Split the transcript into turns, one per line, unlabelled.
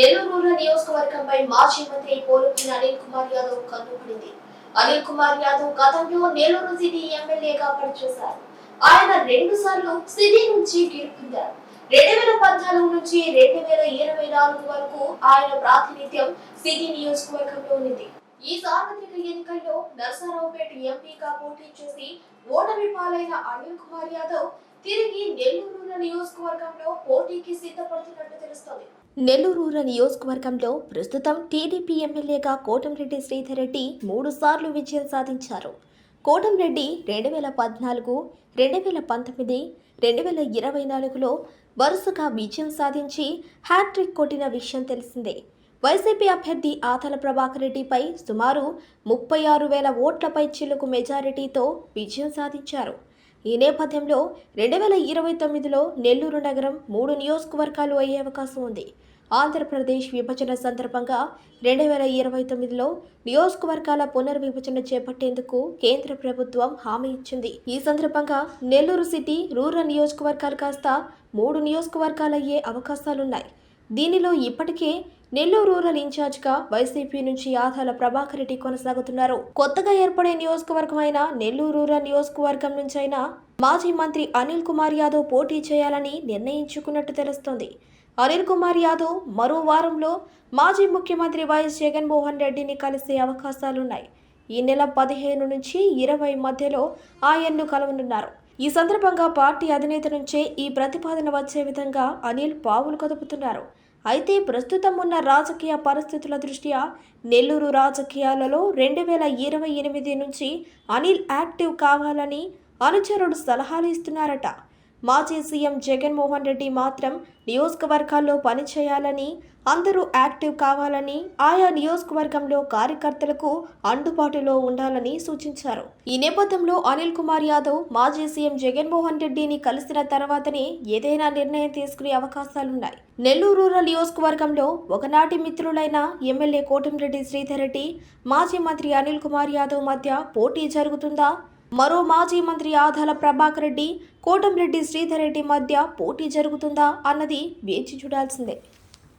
నెల్లూరు నియోజకవర్గంపై మాజీ మంత్రి పోలుపిన అనిల్ కుమార్ యాదవ్ కన్నుపడింది అనిల్ కుమార్ యాదవ్ గతంలో నెల్లూరు సిటీ ఎమ్మెల్యేగా పనిచేశారు. ఆయన రెండు సార్లు సిటీ నుంచి గెలుపొందారు. రెండు వేల పద్నాలుగు నుంచి రెండు వేల ఇరవై నాలుగు వరకు ఆయన ప్రాతినిధ్యం సిటీ నియోజకవర్గంలో ఉంది ఈ సార్వత్రిక ఎన్నికల్లో నరసరావుపేట ఎంపీగా పోటీ చేసి ఓటమి పాలైన అనిల్ కుమార్ యాదవ్ తిరిగి నెల్లూరు నియోజకవర్గంలో పోటీకి సిద్ధపడుతున్నట్టు తెలుస్తోంది. నెల్లూరు నియోజకవర్గంలో ప్రస్తుతం టీడీపీ ఎమ్మెల్యేగా కోటంరెడ్డి శ్రీధర్ రెడ్డి మూడు సార్లు విజయం సాధించారు. కోటంరెడ్డి రెండు వేల పద్నాలుగు రెండు వేల పంతొమ్మిది రెండు వేల ఇరవై నాలుగులో వరుసగా విజయం సాధించి హ్యాట్రిక్ కొట్టిన విషయం తెలిసిందే. వైసీపీ అభ్యర్థి ఆతల ప్రభాకర్ రెడ్డిపై సుమారు ముప్పై ఆరు వేల ఓట్లపై చిలుకు మెజారిటీతో విజయం సాధించారు. ఈ నేపథ్యంలో రెండు వేల ఇరవై తొమ్మిదిలో నెల్లూరు నగరం మూడు నియోజకవర్గాలు అయ్యే అవకాశం ఉంది. ఆంధ్రప్రదేశ్ విభజన సందర్భంగా రెండు వేల ఇరవై తొమ్మిదిలో నియోజకవర్గాల పునర్విభజన చేపట్టేందుకు కేంద్ర ప్రభుత్వం హామీ ఇచ్చింది. ఈ సందర్భంగా నెల్లూరు సిటీ రూరల్ నియోజకవర్గాలు కాస్త మూడు నియోజకవర్గాలయ్యే అవకాశాలున్నాయి. దీనిలో ఇప్పటికే నెల్లూరు రూరల్ ఇన్ఛార్జ్గా వైసీపీ నుంచి ఆధాల ప్రభాకర్ రెడ్డి కొనసాగుతున్నారు. కొత్తగా ఏర్పడే నియోజకవర్గం అయిన నెల్లూరు రూరల్ నియోజకవర్గం నుంచైనా మాజీ మంత్రి అనిల్ కుమార్ యాదవ్ పోటీ చేయాలని నిర్ణయించుకున్నట్టు తెలుస్తోంది. అనిల్ కుమార్ యాదవ్ మరో వారంలో మాజీ ముఖ్యమంత్రి వైఎస్ జగన్మోహన్ రెడ్డిని కలిసే అవకాశాలున్నాయి. ఈ నెల పదిహేను నుంచి ఇరవై మధ్యలో ఆయన్ను కలవనున్నారు. ఈ సందర్భంగా పార్టీ అధినేత నుంచే ఈ ప్రతిపాదన వచ్చే విధంగా అనిల్ పావులు కదుపుతున్నారు. అయితే ప్రస్తుతం ఉన్న రాజకీయ పరిస్థితుల దృష్ట్యా నెల్లూరు రాజకీయాలలో రెండు వేల ఇరవై ఎనిమిది నుంచి అనిల్ యాక్టివ్ కావాలని అనుచరుడు సలహాలు ఇస్తున్నారట. మాజీ సీఎం జగన్మోహన్ రెడ్డి మాత్రం నియోజకవర్గాల్లో పనిచేయాలని అందరూ యాక్టివ్ కావాలని ఆయా నియోజకవర్గంలో కార్యకర్తలకు అందుబాటులో ఉండాలని సూచించారు. ఈ నేపథ్యంలో అనిల్ కుమార్ యాదవ్ మాజీ సీఎం జగన్మోహన్ రెడ్డిని కలిసిన తర్వాతనే ఏదైనా నిర్ణయం తీసుకునే అవకాశాలున్నాయి. నెల్లూరు రూరల్ నియోజకవర్గంలో ఒకనాటి మిత్రులైన ఎమ్మెల్యే కోటంరెడ్డి శ్రీధర్ రెడ్డి మాజీ మంత్రి అనిల్ కుమార్ యాదవ్ మధ్య పోటీ జరుగుతుందా? మరో మాజీ మంత్రి ఆదాల ప్రభాకర్ రెడ్డి కోటంరెడ్డి శ్రీధర్ రెడ్డి మధ్య పోటీ జరుగుతుందా అన్నది వేచి చూడాల్సిందే.